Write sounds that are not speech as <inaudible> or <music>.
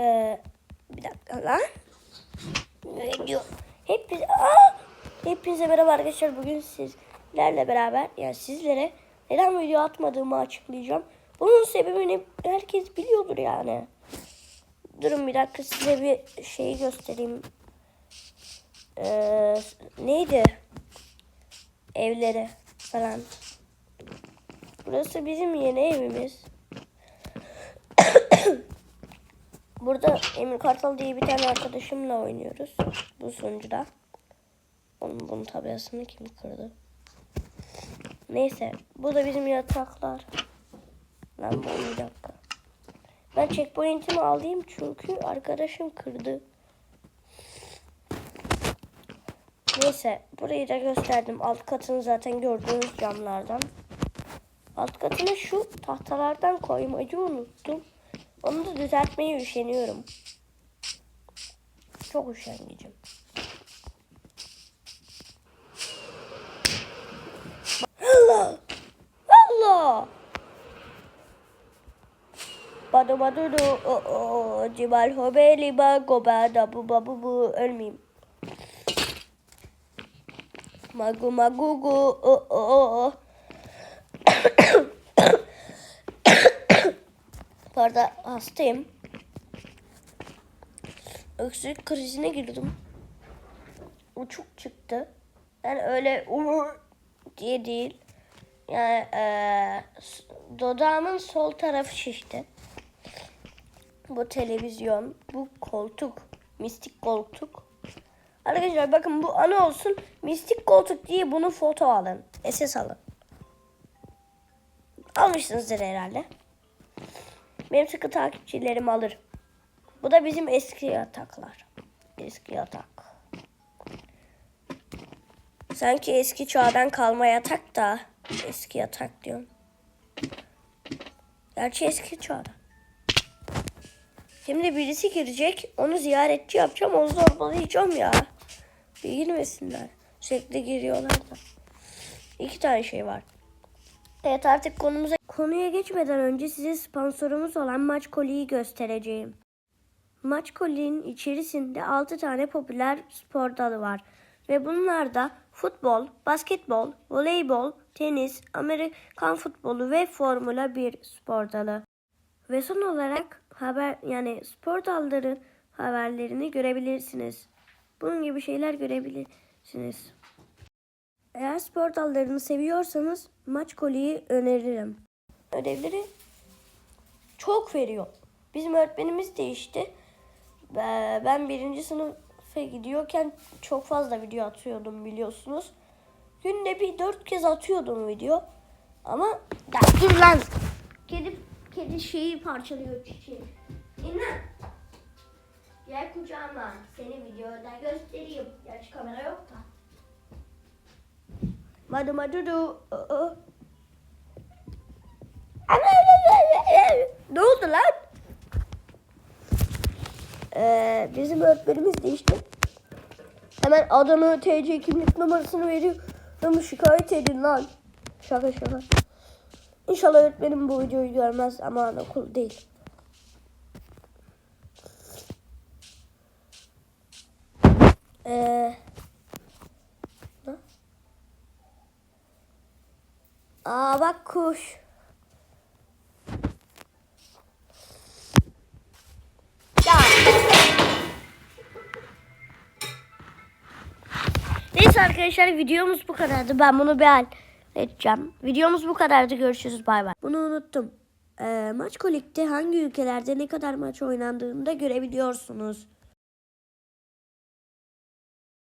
Ee, bir dakika lan. Ne Aa! Hepinize merhaba arkadaşlar. Bugün sizlerle beraber yani sizlere neden video atmadığımı açıklayacağım. Bunun sebebini herkes biliyordur yani. Durun bir dakika size bir şeyi göstereyim. Ee, neydi? Evleri falan. Burası bizim yeni evimiz. <coughs> Burada Emir Kartal diye bir tane arkadaşımla oynuyoruz. Bu sunucuda. Onun bunun tabiasını kim kırdı? Neyse. Bu da bizim yataklar. Lan bu bir dakika. Ben checkpoint'imi alayım çünkü arkadaşım kırdı. Neyse. Burayı da gösterdim. Alt katını zaten gördüğünüz camlardan. Alt katına şu tahtalardan koymayı unuttum. Onu da düzeltmeye üşeniyorum. Çok üşengecim. Allah! Allah! Badu badu du o o cimal hobeli ba goba da bu ba bu bu ölmeyeyim. Magu magu gu o o o. Arada hastayım. Öksürük krizine girdim. Uçuk çıktı. Yani öyle uğur diye değil. Yani eee dodağımın sol tarafı şişti. Bu televizyon, bu koltuk, mistik koltuk. Arkadaşlar bakın bu ana olsun. Mistik koltuk diye bunu foto alın. SS alın. Almışsınızdır herhalde. Benim sıkı takipçilerim alır. Bu da bizim eski yataklar. Eski yatak. Sanki eski çağdan kalma yatak da eski yatak diyorum. Gerçi eski çağdan. Şimdi birisi girecek. Onu ziyaretçi yapacağım. Onu zorbalayacağım ya. Bir girmesinler. Sürekli giriyorlar da. İki tane şey var. Evet artık konumuza konuya geçmeden önce size sponsorumuz olan Maç Koli'yi göstereceğim. Maç Koli'nin içerisinde 6 tane popüler spor dalı var ve bunlar da futbol, basketbol, voleybol, tenis, Amerikan futbolu ve Formula 1 spor dalı. Ve son olarak haber yani spor dalları haberlerini görebilirsiniz. Bunun gibi şeyler görebilirsiniz. Eğer spor dallarını seviyorsanız maç koliyi öneririm. Ödevleri çok veriyor. Bizim öğretmenimiz değişti. Be- Ben birinci sınıfa gidiyorken çok fazla video atıyordum biliyorsunuz. Günde bir dört kez atıyordum video. Ama ya dur lan. Kedi, kedi şeyi parçalıyor çiçeği. İnan. Gel kucağıma. Seni videoda göstereyim. Gerçi kamera yok da. Madu madu du. Aa. Ne oldu lan? Ee, bizim öğretmenimiz değişti. Hemen adını, TC kimlik numarasını veriyorum. Şikayet edin lan. Şaka şaka. İnşallah öğretmenim bu videoyu görmez ama okul değil. Ee? Aa bak kuş. Neyse arkadaşlar videomuz bu kadardı. Ben bunu bir halledeceğim. Videomuz bu kadardı. Görüşürüz. Bay bay. Bunu unuttum. Ee, maç kolikte hangi ülkelerde ne kadar maç oynandığını da görebiliyorsunuz.